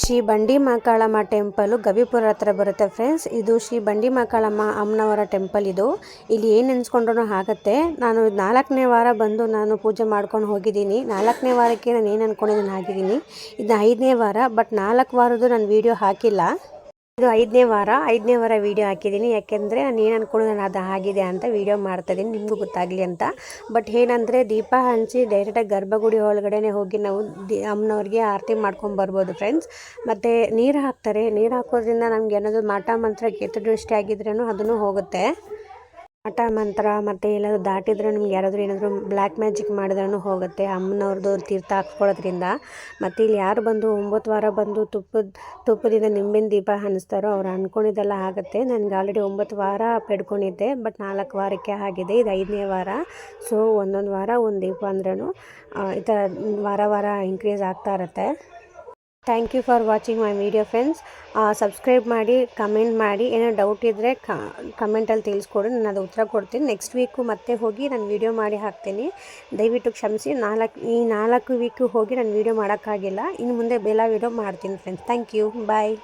ಶ್ರೀ ಬಂಡಿ ಮಾಕಾಳಮ್ಮ ಟೆಂಪಲ್ ಗವಿಪುರ ಹತ್ರ ಬರುತ್ತೆ ಫ್ರೆಂಡ್ಸ್ ಇದು ಶ್ರೀ ಬಂಡಿ ಮಾಕಾಳಮ್ಮ ಅಮ್ಮನವರ ಟೆಂಪಲ್ ಇದು. ಇಲ್ಲಿ ಏನು ನೆನೆಸ್ಕೊಂಡ್ರೂ ಆಗುತ್ತೆ. ನಾನು ನಾಲ್ಕನೇ ವಾರ ಬಂದು ನಾನು ಪೂಜೆ ಮಾಡ್ಕೊಂಡು ಹೋಗಿದ್ದೀನಿ. ನಾಲ್ಕನೇ ವಾರಕ್ಕೆ ನಾನು ಏನು ಅಂದ್ಕೊಂಡಿದ್ದೀನಿ ಆಗಿದ್ದೀನಿ ಇದು ಐದನೇ ವಾರ ಬಟ್ ನಾಲ್ಕು ವಾರದ್ದು ನಾನು ವೀಡಿಯೋ ಹಾಕಿಲ್ಲ. ಇದು ಐದನೇ ವಾರ ಐದನೇ ವಾರ ವೀಡಿಯೋ ಹಾಕಿದ್ದೀನಿ. ಯಾಕೆಂದರೆ ನಾನು ಏನು ಅಂದ್ಕೊಂಡು ನಾನು ಅದು ಆಗಿದೆ ಅಂತ ವೀಡಿಯೋ ಮಾಡ್ತಾಯಿದ್ದೀನಿ ನಿಮಗೂ ಗೊತ್ತಾಗಲಿ ಅಂತ. ಬಟ್ ಏನಂದರೆ ದೀಪ ಹಂಚಿ ಡೈರೆಕ್ಟಾಗಿ ಗರ್ಭಗುಡಿ ಒಳಗಡೆ ಹೋಗಿ ನಾವು ದಿ ಅಮ್ಮನವ್ರಿಗೆ ಆರತಿ ಮಾಡ್ಕೊಂಡು ಬರ್ಬೋದು ಫ್ರೆಂಡ್ಸ್ ಮತ್ತು ನೀರು ಹಾಕ್ತಾರೆ. ನೀರು ಹಾಕೋದ್ರಿಂದ ನಮ್ಗೆ ಏನಾದರೂ ಮಾಟ, ಮಂತ್ರ ಕೆಟ್ಟದೃಷ್ಟಿ ಆಗಿದ್ರೂ ಅದನ್ನು ಹೋಗುತ್ತೆ. ಮಾಟ ಮಂತ್ರ ಮತ್ತು ಎಲ್ಲಾದರೂ ದಾಟಿದ್ರೆ ನಮ್ಗೆ ಯಾರಾದರೂ ಏನಾದರೂ ಬ್ಲ್ಯಾಕ್ ಮ್ಯಾಜಿಕ್ ಮಾಡಿದ್ರೂ ಹೋಗುತ್ತೆ. ಅಮ್ಮನವ್ರದ್ದು ತೀರ್ಥ ಹಾಕ್ಕೊಳ್ಳೋದ್ರಿಂದ ಮತ್ತು ಇಲ್ಲಿ ಯಾರು ಬಂದು ಒಂಬತ್ತು ವಾರ ಬಂದು ತುಪ್ಪದ ತುಪ್ಪದಿಂದ ನಿಂಬಿನ ದೀಪ ಹಣಿಸ್ತಾರೋ ಅವ್ರು ಅಂದ್ಕೊಂಡಿದ್ದೆಲ್ಲ ಆಗುತ್ತೆ. ನನಗೆ ಆಲ್ರೆಡಿ ಒಂಬತ್ತು ವಾರ ಪಡ್ಕೊಂಡಿದ್ದೆ ಬಟ್ ನಾಲ್ಕು ವಾರಕ್ಕೆ ಆಗಿದೆ. ಇದು ಐದನೇ ವಾರ. ಸೊ ಒಂದೊಂದು ವಾರ ಒಂದು ದೀಪ ಅಂದ್ರೂ ಈ ಥರ ವಾರ ವಾರ ಇನ್ಕ್ರೀಸ್ ಆಗ್ತಾ ಇರುತ್ತೆ. Thank you for watching my video friends subscribe ಮಾಡಿ ಕಮೆಂಟ್ ಮಾಡಿ. ಏನೋ ಡೌಟ್ ಇದ್ದರೆ ಕಮೆಂಟಲ್ಲಿ ತಿಳಿಸ್ಕೊಡಿ. ನಾನು ಅದು ಉತ್ತರ ಕೊಡ್ತೀನಿ. ನೆಕ್ಸ್ಟ್ ವೀಕು ಮತ್ತೆ ಹೋಗಿ ನಾನು ವೀಡಿಯೋ ಮಾಡಿ ಹಾಕ್ತೀನಿ. ದಯವಿಟ್ಟು ಕ್ಷಮಿಸಿ. ನಾಲ್ಕು, ಈ ನಾಲ್ಕು ವೀಕು ಹೋಗಿ ನಾನು ವೀಡಿಯೋ ಮಾಡೋಕ್ಕಾಗಿಲ್ಲ. ಇನ್ನು ಮುಂದೆ ಬೇಲಾ ವೀಡಿಯೋ ಮಾಡ್ತೀನಿ ಫ್ರೆಂಡ್ಸ್ ಥ್ಯಾಂಕ್ ಯು ಬಾಯ್